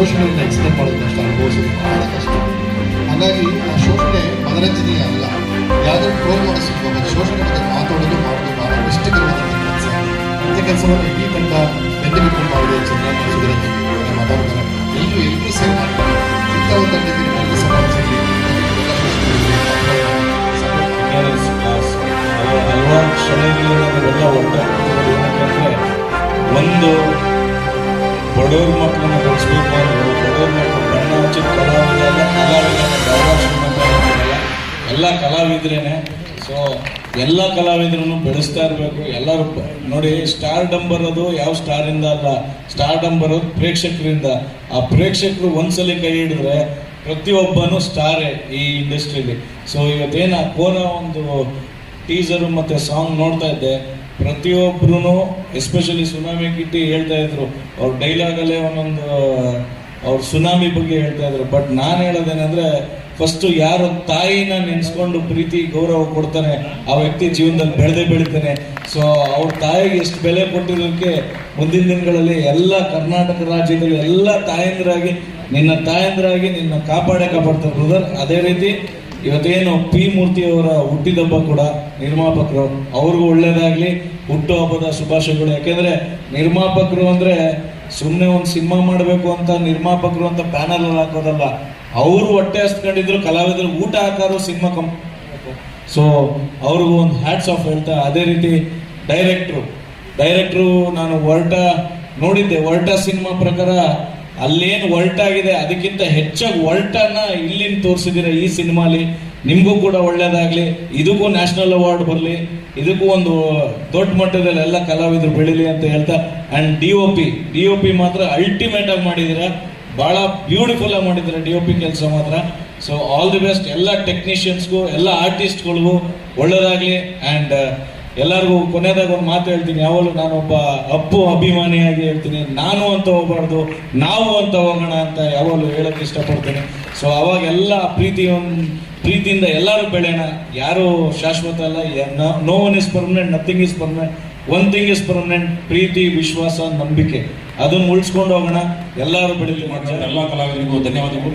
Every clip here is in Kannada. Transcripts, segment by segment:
ಶೋಷಣೆಯನ್ನು ಎಕ್ಸ್ಪ್ಲೇನ್ ಮಾಡೋದು ಕಷ್ಟ ಅನುಭವಿಸೋದು ಬಹಳ ಕಷ್ಟ ಹಾಗಾಗಿ ಆ ಶೋಷಣೆ ಮನರಂಜನೆಯ ಅಲ್ಲ ಯಾವುದೇ ಟ್ರೋಲ್ ಮಾಡೋ ಮತ್ತು ಶೋಷಣೆ ಬಗ್ಗೆ ಮಾತಾಡೋದು ಮಾಡೋದು ಬಹಳ ಕಷ್ಟಕರವಾದಂಥ ಕೆಲಸ ಇಂಥ ಕೆಲಸವನ್ನು ಇಡೀ ತಂಡ ಬೆಂದು ಬಿಟ್ಟು ಮಾಡಿದೆ ಚೆನ್ನಾಗಿ ಸುಧಾರಿತ ಮಾತಾಡ್ತಾರೆ. ಎಲ್ಲರೂ ಎಲ್ಲರೂ ಸೇವ್ ಮಾಡ್ತಾರೆ. ಎಲ್ಲ ಕಲಾವಿದ್ರೇನೆ. ಸೊ ಎಲ್ಲ ಕಲಾವಿದರನ್ನೂ ಬೆಳೆಸ್ತಾ ಇರಬೇಕು ಎಲ್ಲರೂ. ನೋಡಿ ಸ್ಟಾರ್ ಡಮ್ ಬರೋದು ಯಾವ ಸ್ಟಾರಿಂದ ಅಲ್ಲ ಸ್ಟಾರ್ ಡಮ್ ಬರೋದು ಪ್ರೇಕ್ಷಕರಿಂದ. ಆ ಪ್ರೇಕ್ಷಕರು ಒಂದ್ಸಲಿ ಕೈ ಹಿಡಿದ್ರೆ ಪ್ರತಿಯೊಬ್ಬನು ಸ್ಟಾರೇ ಈ ಇಂಡಸ್ಟ್ರಿಲಿ ಸೊ ಇವತ್ತೇನ ಕೋನ ಒಂದು ಟೀಸರು ಮತ್ತು ಸಾಂಗ್ ನೋಡ್ತಾ ಇದ್ದೆ. ಪ್ರತಿಯೊಬ್ಬರೂ ಎಸ್ಪೆಷಲಿ ಸುನಾಮಿ ಕಿಟ್ಟಿ ಹೇಳ್ತಾ ಇದ್ರು, ಅವ್ರ ಡೈಲಾಗಲ್ಲೇ ಒಂದೊಂದು ಅವ್ರ ಸುನಾಮಿ ಬಗ್ಗೆ ಹೇಳ್ತಾ ಇದ್ರು. ಬಟ್ ನಾನು ಹೇಳೋದೇನೆಂದ್ರೆ ಫಸ್ಟು ಯಾರು ತಾಯಿನ ನೆನೆಸ್ಕೊಂಡು ಪ್ರೀತಿ, ಗೌರವ ಕೊಡ್ತಾನೆ, ಆ ವ್ಯಕ್ತಿ ಜೀವನದಲ್ಲಿ ಬೆಳೆದೇ ಬೆಳಿತಾನೆ. ಸೊ ಅವ್ರ ತಾಯಿಗೆ ಎಷ್ಟು ಬೆಲೆ ಕೊಟ್ಟಿರೋದಕ್ಕೆ ಮುಂದಿನ ದಿನಗಳಲ್ಲಿ ಎಲ್ಲ ಕರ್ನಾಟಕ ರಾಜ್ಯದಲ್ಲಿ ಎಲ್ಲ ತಾಯಂದಿರಾಗಿ, ನಿನ್ನ ತಾಯಂದಿರಾಗಿ ನಿನ್ನ ಕಾಪಾಡೇ ಕಾಪಾಡ್ತಾರೆ ಬ್ರದರ್ ಅದೇ ರೀತಿ ಇವತ್ತೇನು ಪಿ ಮೂರ್ತಿಯವರ ಹುಟ್ಟಿದಬ್ಬ ಕೂಡ ನಿರ್ಮಾಪಕರು, ಅವ್ರಿಗೂ ಒಳ್ಳೇದಾಗ್ಲಿ. ಹುಟ್ಟುಹಬ್ಬದ ಶುಭಾಶಯಗಳು. ಯಾಕೆಂದರೆ ನಿರ್ಮಾಪಕರು ಅಂದ್ರೆ ಸುಮ್ಮನೆ ಒಂದು ಸಿನಿಮಾ ಮಾಡಬೇಕು ಅಂತ ನಿರ್ಮಾಪಕರು ಅಂತ ಪ್ಯಾನಲ್ ಅಲ್ಲಿ ಹಾಕೋದಲ್ಲ, ಅವರು ಹೊಟ್ಟೆ ಹಸ್ಕೊಂಡಿದ್ರು ಕಲಾವಿದರು ಊಟ ಹಾಕೋರು ಸಿನಿಮಾ ಕಂಪ್ ಸೊ ಅವ್ರಿಗೂ ಒಂದು ಹ್ಯಾಟ್ಸ್ ಆಫ್ ಹೇಳ್ತಾ, ಅದೇ ರೀತಿ ಡೈರೆಕ್ಟ್ರು ಡೈರೆಕ್ಟ್ರು ನಾನು ಹೊರಟ ನೋಡಿದ್ದೆ ಹೊರಟ ಸಿನಿಮಾ ಪ್ರಕಾರ ಅಲ್ಲೇನು ಆಗಿದೆ ಅದಕ್ಕಿಂತ ಹೆಚ್ಚಾಗಿ ಹೊರಟನ್ನ ಇಲ್ಲಿಂದ ತೋರಿಸಿದಿರ ಈ ಸಿನಿಮಾಲಿ. ನಿಮಗೂ ಕೂಡ ಒಳ್ಳೇದಾಗಲಿ, ಇದಕ್ಕೂ ನ್ಯಾಷನಲ್ ಅವಾರ್ಡ್ ಬರಲಿ, ಇದಕ್ಕೂ ಒಂದು ದೊಡ್ಡ ಮಟ್ಟದಲ್ಲಿ ಎಲ್ಲ ಕಲಾವಿದರು ಬೆಳೀಲಿ ಅಂತ ಹೇಳ್ತಾ and D O P D O P ಮಾತ್ರ ಅಲ್ಟಿಮೇಟ್ ಆಗಿ ಮಾಡಿದ್ದೀರಾ ಬಹಳ ಬ್ಯೂಟಿಫುಲ್ ಆಗಿ ಮಾಡಿದ್ದೀರ ಡಿ ಒ ಪಿ ಕೆಲಸ ಮಾತ್ರ. ಸೊ ಆಲ್ ದಿ ಬೆಸ್ಟ್ ಎಲ್ಲ ಟೆಕ್ನಿಷಿಯನ್ಸ್ಗೂ ಎಲ್ಲ ಆರ್ಟಿಸ್ಟ್ಗಳಿಗೂ ಒಳ್ಳೆಯದಾಗಲಿ ಆ್ಯಂಡ್ ಎಲ್ಲರಿಗೂ ಕೊನೆಯದಾಗ ಒಂದು ಮಾತು ಹೇಳ್ತೀನಿ, ಯಾವಾಗಲೂ ನಾನೊಬ್ಬ ಅಪ್ಪು ಅಭಿಮಾನಿಯಾಗಿ ಹೇಳ್ತೀನಿ, ನಾನು ಅಂತ ಹೋಗ್ಬಾರ್ದು, ನಾವು ಅಂತ ಹೋಗೋಣ ಅಂತ ಯಾವಾಗಲೂ ಹೇಳಕ್ಕೆ ಇಷ್ಟಪಡ್ತೀನಿ. ಸೊ ಅವಾಗೆಲ್ಲ ಪ್ರೀತಿಯೊಂದು ಪ್ರೀತಿಯಿಂದ ಎಲ್ಲರೂ ಬೆಳೆಯೋಣ. ಯಾರು ಶಾಶ್ವತ ಅಲ್ಲ. No one is permanent nothing is permanent one thing is permanent ಪ್ರೀತಿ ವಿಶ್ವಾಸ ನಂಬಿಕೆ. ಅದನ್ನು ಉಳಿಸ್ಕೊಂಡು ಹೋಗೋಣ. ಎಲ್ಲರೂ ಬೆಳೀಲಿ ಮಾಡ್ತಾರೆ ಎಲ್ಲ ಕಲಾವಿದರಿಗೂ ಧನ್ಯವಾದಗಳು.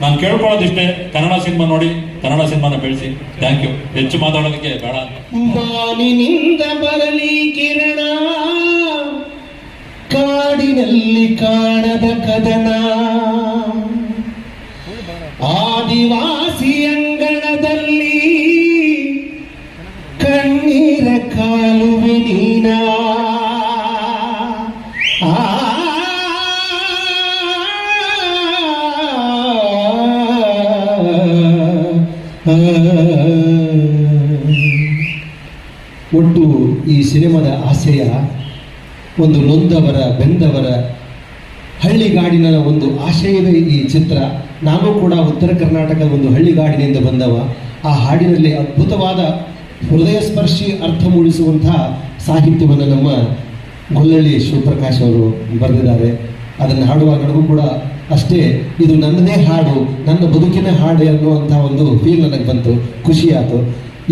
ನಾನು ಕೇಳ್ಕೊಳ್ಳೋದಿಷ್ಟೇ. ಕನ್ನಡ ಸಿನಿಮಾ ನೋಡಿ ಕನ್ನಡ ಸಿನಿಮಾನ ಬೆಳೆಸಿ. ಥ್ಯಾಂಕ್ ಯು ಹೆಚ್ಚು ಮಾತಾಡೋದಕ್ಕೆ ಬೇಡ ಅಂತ. ಬಾನಿನಿಂದ ಬರಲಿ ಕಿರಣ. ಕಾಡಿನಲ್ಲಿ ಕಾಣದ ಕದನ. ಆದಿವಾಸಿ ಒಟ್ಟು ಈ ಸಿನಿಮಾದ ಆಶಯ ಒಂದು ನೊಂದವರ, ಬೆಂದವರ, ಹಳ್ಳಿಗಾಡಿನ ಒಂದು ಆಶಯವೇ ಈ ಚಿತ್ರ. ನಾನು ಕೂಡ ಉತ್ತರ ಕರ್ನಾಟಕದ ಒಂದು ಹಳ್ಳಿಗಾಡಿನಿಂದ ಬಂದವ. ಆ ಹಾಡಿನಲ್ಲಿ ಅದ್ಭುತವಾದ ಹೃದಯ ಸ್ಪರ್ಶಿ ಅರ್ಥ ಮೂಡಿಸುವಂತಹ ಸಾಹಿತ್ಯವನ್ನು ನಮ್ಮ ಗೊಲ್ಲಳ್ಳಿ ಶಿವಪ್ರಕಾಶ್ ಅವರು ಬರೆದಿದ್ದಾರೆ. ಅದನ್ನು ಹಾಡುವಾಗ ನನಗೂ ಕೂಡ ಅಷ್ಟೇ, ಇದು ನನ್ನದೇ ಹಾಡು, ನನ್ನ ಬದುಕಿನ ಹಾಡು ಅನ್ನುವಂಥ ಒಂದು ಫೀಲ್ ನನಗೆ ಬಂತು, ಖುಷಿ ಆಯಿತು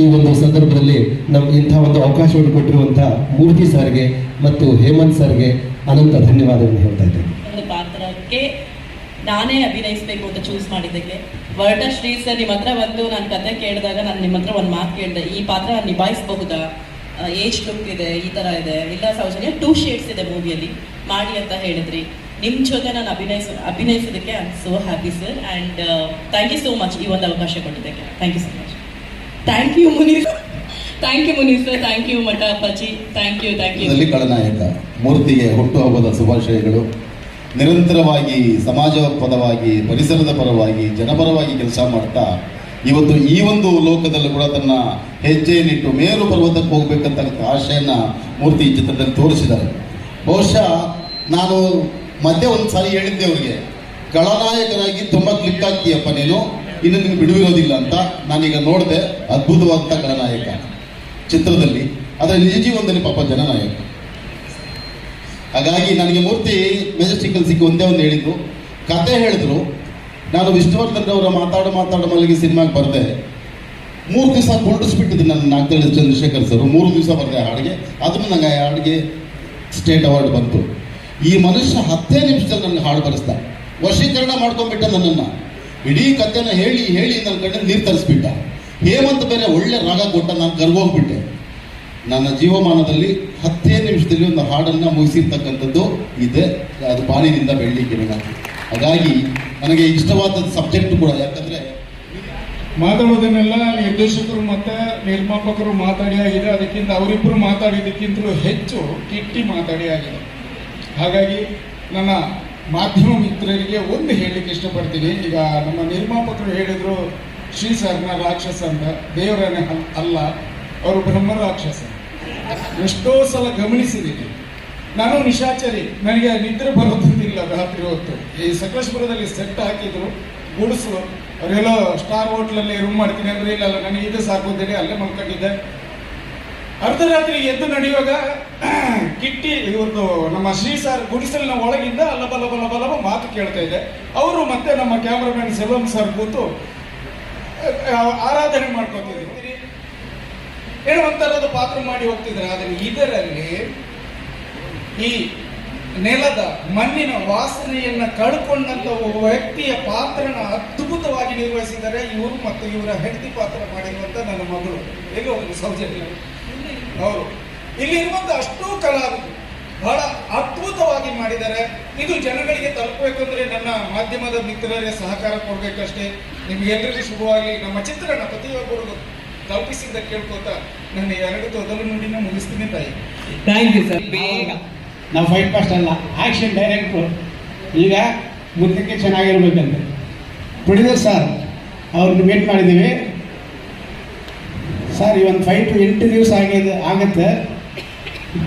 ಈ ಒಂದು ಸಂದರ್ಭದಲ್ಲಿ ನಮ್ಗೆ ಇಂಥ ಒಂದು ಅವಕಾಶವನ್ನು ಕೊಟ್ಟಿರುವಂಥ ಮೂರ್ತಿ ಸರ್ಗೆ ಮತ್ತು ಹೇಮಂತ್ ಸರ್ಗೆ ಅನಂತ ಧನ್ಯವಾದಗಳನ್ನು ಹೇಳ್ತಾ ಇದ್ದೇನೆ. ಪಾತ್ರಕ್ಕೆ ನಾನೇ ಅಭಿನಯಿಸ್ಬೇಕು ಅಂತ ಚೂಸ್ ಮಾಡಿದ್ದಕ್ಕೆ. ವರ್ಟ ಶ್ರೀ ಸರ್ ನಿಮ್ಮ ಹತ್ರ ಬಂದು ನಾನು ಕತೆ ಕೇಳಿದಾಗ ನಾನು ನಿಮ್ಮ ಹತ್ರ ಒಂದು ಮಾತು ಕೇಳಿದೆ, ಈ ಪಾತ್ರ ನಿಭಾಯಿಸಬಹುದಾ? ಏಜ್ ಲುಕ್ ಇದೆ, ಈ ಥರ ಇದೆ, ಇಲ್ಲ ಸೌಜನ್ಯ ಟೂ ಶೇಡ್ಸ್ ಇದೆ ಮೂವಿಯಲ್ಲಿ ಮಾಡಿ ಅಂತ ಹೇಳಿದ್ರಿ. ನಿಮ್ಮ ಜೊತೆ ನಾನು ಅಭಿನಯಿಸ ಅಭಿನಯಿಸೋದಕ್ಕೆ I am so happy sir and thank you so much ಈ ಒಂದು ಅವಕಾಶ ಕೊಟ್ಟಿದ್ದಕ್ಕೆ. Thank you so much thank you Muni thank you Muni sir thank you Math Appaji thank you thank you ಅಲ್ಲಿ ಖಳನಾಯಕ ಮೂರ್ತಿಗೆ ಹುಟ್ಟುಹಬ್ಬದ ಶುಭಾಶಯಗಳು ನಿರಂತರವಾಗಿ ಸಮಾಜ ಪರವಾಗಿ ಪರಿಸರದ ಪರವಾಗಿ ಜನಪರವಾಗಿ ಕೆಲಸ ಮಾಡ್ತಾ ಇವತ್ತು ಈ ಒಂದು ಲೋಕದಲ್ಲಿ ಕೂಡ ತನ್ನ ಹೆಜ್ಜೆಯನ್ನಿಟ್ಟು ಮೇಲು ಪರ್ವತಕ್ಕೆ ಹೋಗ್ಬೇಕಂತ ಆಶಯನ್ನ ಮೂರ್ತಿ ಈ ಚಿತ್ರದಲ್ಲಿ ತೋರಿಸಿದ್ದಾರೆ ಬಹುಶಃ ನಾನು ಮಧ್ಯೆ ಒಂದು ಸಾರಿ ಹೇಳಿದ್ದೆ ಅವ್ರಿಗೆ, ಗಣನಾಯಕನಾಗಿ ತುಂಬ ಕ್ಲಿಕ್ ಆಗ್ತೀಯಪ್ಪ ನೀನು, ಇನ್ನು ನಿನ್ಗೆ ಬಿಡುವಿರೋದಿಲ್ಲ ಅಂತ. ನಾನೀಗ ನೋಡಿದೆ ಅದ್ಭುತವಾದಂಥ ಖಳನಾಯಕ ಚಿತ್ರದಲ್ಲಿ, ಆದರೆ ನಿಜ ಜೀವನದಲ್ಲಿ ಪಾಪ ಜನನಾಯಕ. ಹಾಗಾಗಿ ನನಗೆ ಮೂರ್ತಿ ಮೆಜೆಸ್ಟಿಕಲ್ ಸಿಕ್ಕಿ ಒಂದೇ ಒಂದು ಹೇಳಿದ್ರು ಕತೆ ಹೇಳಿದ್ರು. ನಾನು ವಿಷ್ಣುವರ್ಧನ್ ಅವರ ಮಾತಾಡು ಮಾತಾಡು ಮಲ್ಲಿಗೆ ಸಿನಿಮಾಗೆ ಬರ್ದೆ. ಮೂರು ದಿವಸ ಕುರುಡಿಸ್ಬಿಟ್ಟಿದ್ದು ನನ್ನ ನಾಗ್ತಳ್ಳಿ ಚಂದ್ರಶೇಖರ್ ಸರ್. ಮೂರು ದಿವಸ ಬರ್ದೆ ಹಾಡಿಗೆ. ಅದನ್ನು ನಂಗೆ ಆ ಹಾಡಿಗೆ ಸ್ಟೇಟ್ ಅವಾರ್ಡ್ ಬಂತು. ಈ ಮನುಷ್ಯ ಹತ್ತೇ ನಿಮಿಷದಲ್ಲಿ ನನಗೆ ಹಾಡು ಬರೆಸ್ದ ವಶೀಕರಣ ಮಾಡ್ಕೊಂಡ್ಬಿಟ್ಟ ನನ್ನನ್ನು. ಇಡೀ ಕಥೆನ ಹೇಳಿ ಹೇಳಿ ನನ್ನ ಕಣ್ಣಲ್ಲಿ ನೀರು ತರಿಸ್ಬಿಟ್ಟ. ಹೇಮಂತ ಬೇರೆ ಒಳ್ಳೆ ರಾಗ ಕೊಟ್ಟ ನಾನು ಕರ್ಗೋಗ್ಬಿಟ್ಟೆ. ನನ್ನ ಜೀವಮಾನದಲ್ಲಿ ಹತ್ತೇ ನಿಮಿಷದಲ್ಲಿ ಒಂದು ಹಾಡನ್ನು ಮುಗಿಸಿರ್ತಕ್ಕಂಥದ್ದು ಇದೆ. ಅದು ಬಾಳಿನಿಂದ ಬೆಳ್ಳಿಗೆ ಹಾಗಾಗಿ ನನಗೆ ಇಷ್ಟವಾದ ಸಬ್ಜೆಕ್ಟ್ ಕೂಡ, ಯಾಕಂದರೆ ಮಾತಾಡೋದನ್ನೆಲ್ಲ ನಿರ್ದೇಶಕರು ಮತ್ತೆ ನಿರ್ಮಾಪಕರು ಮಾತಾಡಿ ಆಗಿದೆ. ಅದಕ್ಕಿಂತ ಅವರಿಬ್ಬರು ಮಾತಾಡಿದ್ದಕ್ಕಿಂತಲೂ ಹೆಚ್ಚು ಕಿಟ್ಟಿ ಮಾತಾಡಿ ಆಗಿದೆ. ಹಾಗಾಗಿ ನನ್ನ ಮಾಧ್ಯಮ ಮಿತ್ರರಿಗೆ ಒಂದು ಹೇಳಲಿಕ್ಕೆ ಇಷ್ಟಪಡ್ತೀನಿ. ಈಗ ನಮ್ಮ ನಿರ್ಮಾಪಕರು ಹೇಳಿದ್ರು, ಶ್ರೀ ಸರ್ನ ರಾಕ್ಷಸ ಅಂತ. ದೇವರನ್ನ ಅಲ್- ಅಲ್ಲ, ಅವರು ಬ್ರಹ್ಮ ರಾಕ್ಷಸ. ಎಷ್ಟೋ ಸಲ ಗಮನಿಸಿದ್ದೀನಿ ನಾನು ನಿಶಾಚರಿ. ನನಗೆ ನಿದ್ರೆ ಬರೋದಿಲ್ಲ ರಾತ್ರಿ ಹೊತ್ತು. ಈ ಸಕಲೇಶ್ಪುರದಲ್ಲಿ ಸೆಟ್ ಹಾಕಿದ್ರು, ಗುಡಿಸು. ಅವರೆಲ್ಲ ಸ್ಟಾರ್ ಹೋಟ್ಲಲ್ಲಿ ರೂಮ್ ಮಾಡ್ತೀನಿ ಅಂದ್ರೆ, ಇಲ್ಲ ನನಗೆ ಇದು ಸಾಕೋದೇನೆ ಅಲ್ಲೇ ಮಲ್ಕೊಂಡಿದ್ದೆ. ಅರ್ಧರಾತ್ರಿ ಎದ್ದು ನಡೆಯುವಾಗ ಕಿಟ್ಟಿ ಇವತ್ತು ನಮ್ಮ ಶ್ರೀ ಸರ್ ಗುಡಿಸಲಿನ ಒಳಗಿಂದ ಬಲ ಬಲ ಮಾತು ಕೇಳ್ತಾ ಇದೆ. ಅವರು ಮತ್ತೆ ನಮ್ಮ ಕ್ಯಾಮ್ರಾಮನ್ ಸೆಲ್ವಂ ಸರ್ ಕೂತು ಆರಾಧನೆ ಮಾಡ್ಕೊತಿದ್ರು ಏನೋ ಒಂಥರದ ಪಾತ್ರ ಮಾಡಿ ಹೋಗ್ತಿದ್ರೆ ಆದರೆ ಇದರಲ್ಲಿ ಈ ನೆಲದ ಮಣ್ಣಿನ ವಾಸನೆಯನ್ನ ಕಳ್ಕೊಂಡಂತ ಒಬ್ಬ ವ್ಯಕ್ತಿಯ ಪಾತ್ರನ ಅದ್ಭುತವಾಗಿ ನಿರ್ವಹಿಸಿದ್ದಾರೆ. ಇವರು ಮತ್ತು ಇವರ ಹೆಂಡತಿ ಪಾತ್ರ ಮಾಡಿರುವಂತ ನನ್ನ ಮಗಳು. ಹೇಗೆ ಒಂದು ಸೌಜನ್ಯ. ಅವರು ಇಲ್ಲಿರುವಂತ ಅಷ್ಟೂ ಕಲಾವಿದರು ಬಹಳ ಅದ್ಭುತವಾಗಿ ಮಾಡಿದ್ದಾರೆ. ಇದು ಜನಗಳಿಗೆ ತಲುಪಬೇಕು ಅಂದ್ರೆ ನನ್ನ ಮಾಧ್ಯಮದ ಮಿತ್ರರೇ ಸಹಕಾರ ಕೊಡ್ಬೇಕಷ್ಟೇ ನಿಮ್ಗೆಲ್ಲರಿಗೂ ಶುಭವಾಗಿ ನಮ್ಮ ಚಿತ್ರಣ ಪ್ರತಿಯೊಬ್ಬರಿಗೂ ತಲುಪಿಸಿದ್ದ ಕೇಳ್ಕೊತ ನನ್ನ ಎರಡು ತೊದಲು ನುಡಿನ ಮುಗಿಸ್ತೀನಿ ತಾಯಿ. ಥ್ಯಾಂಕ್ ಯು ಸರ್ ಬೇಗ. ನಾವು ಫೈಟ್ ಫಾಸ್ಟ್ ಅಲ್ಲ. ಆಕ್ಷನ್ ಡೈರೆಕ್ಟ್ರು ಈಗ ಮುಂದಕ್ಕೆ ಚೆನ್ನಾಗಿರ್ಬೇಕಂತೆ. ಪ್ರೊಡ್ಯೂಸರ್ ಸರ್ ಅವ್ರನ್ನ ಮೀಟ್ ಮಾಡಿದ್ದೀವಿ. ಸರ್ ಈ ಒಂದು ಫೈಟು ಎಂಟು ದಿವಸ ಆಗಿದೆ ಆಗುತ್ತೆ.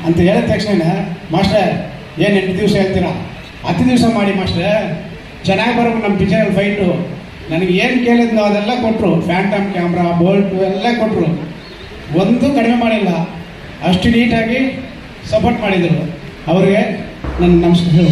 ಅಂತ ಹೇಳಿದ ತಕ್ಷಣ ಮಾಸ್ಟರ್, ಏನು ಎಂಟು ದಿವಸ ಹೇಳ್ತೀರಾ? ಹತ್ತು ದಿವಸ ಮಾಡಿ, ಮಾಸ್ಟರ್, ಚೆನ್ನಾಗಿ ಬರಬೇಕು ನಮ್ಮ ಪಿಕ್ಚರಲ್ಲಿ ಫೈಟು ನನಗೆ ಏನು ಕೇಳಿದ್ನೋ ಅದೆಲ್ಲ ಕೊಟ್ಟರು ಫ್ಯಾಂಟಮ್ ಕ್ಯಾಮ್ರಾ ಬೋಲ್ಟು ಎಲ್ಲ ಕೊಟ್ಟರು ಒಂದು ಕಡಿಮೆ ಮಾಡಿಲ್ಲ. ಅಷ್ಟು ನೀಟಾಗಿ ಸಪೋರ್ಟ್ ಮಾಡಿದರು. ಅವರಿಗೆ ನನ್ನ ನಮಸ್ಕಾರ